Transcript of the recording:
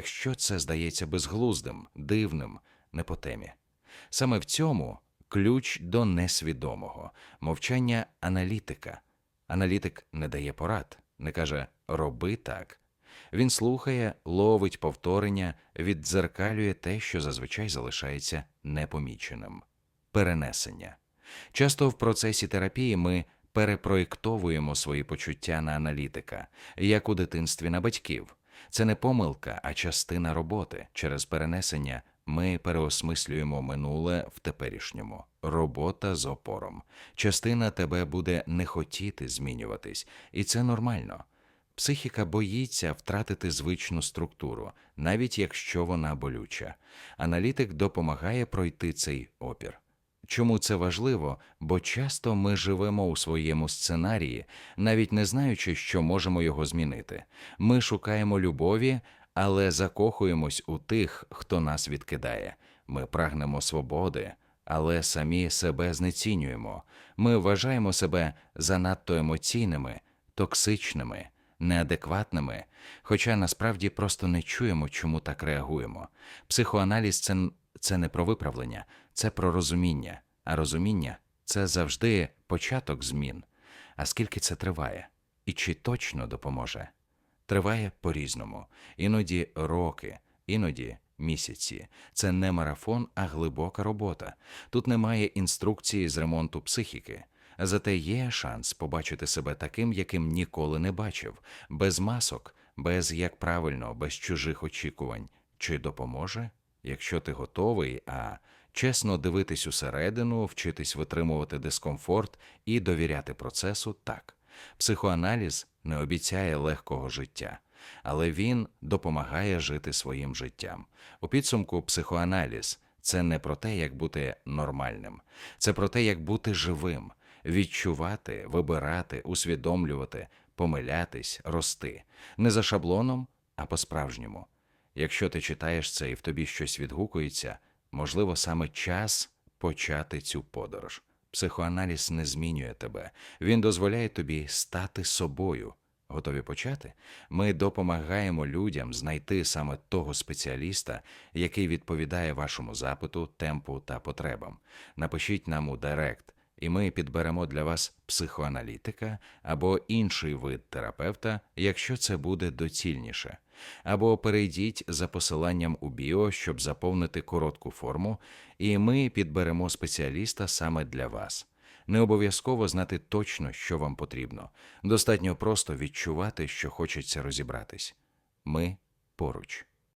якщо це здається безглуздим, дивним, не по темі. Саме в цьому ключ до несвідомого мовчання аналітика. Аналітик не дає порад, не каже роби так. Він слухає, ловить повторення, віддзеркалює те, що зазвичай залишається непоміченим. Перенесення. Часто в процесі терапії ми перепроєктовуємо свої почуття на аналітика, як у дитинстві на батьків. Це не помилка, а частина роботи. Через перенесення ми переосмислюємо минуле в теперішньому. Робота з опором. Частина тебе буде не хотіти змінюватись, і це нормально. Психіка боїться втратити звичну структуру, навіть якщо вона болюча. Аналітик допомагає пройти цей опір. Чому це важливо? Бо часто ми живемо у своєму сценарії, навіть не знаючи, що можемо його змінити. Ми шукаємо любові, але закохуємось у тих, хто нас відкидає. Ми прагнемо свободи, але самі себе знецінюємо. Ми вважаємо себе занадто емоційними, токсичними, неадекватними, хоча насправді просто не чуємо, чому так реагуємо. Психоаналіз це, це не про виправлення, це про розуміння. А розуміння це завжди початок змін. А скільки це триває? І чи точно допоможе? Триває по-різному, іноді роки, іноді місяці. Це не марафон, а глибока робота. Тут немає інструкції з ремонту психіки. Зате є шанс побачити себе таким, яким ніколи не бачив, без масок, без як правильно, без чужих очікувань. Чи допоможе? Якщо ти готовий, а чесно дивитись усередину, вчитись витримувати дискомфорт і довіряти процесу, так. Психоаналіз не обіцяє легкого життя, але він допомагає жити своїм життям. У підсумку, психоаналіз це не про те, як бути нормальним, це про те, як бути живим, відчувати, вибирати, усвідомлювати, помилятись, рости не за шаблоном, а по-справжньому. Якщо ти читаєш це і в тобі щось відгукується, можливо, саме час почати цю подорож. Психоаналіз не змінює тебе, він дозволяє тобі стати собою. Готові почати? Ми допомагаємо людям знайти саме того спеціаліста, який відповідає вашому запиту, темпу та потребам. Напишіть нам у Директ, і ми підберемо для вас психоаналітика або інший вид терапевта, якщо це буде доцільніше. Або перейдіть за посиланням у біо, щоб заповнити коротку форму, і ми підберемо спеціаліста саме для вас. Не обов'язково знати точно, що вам потрібно. Достатньо просто відчувати, що хочеться розібратись. Ми поруч.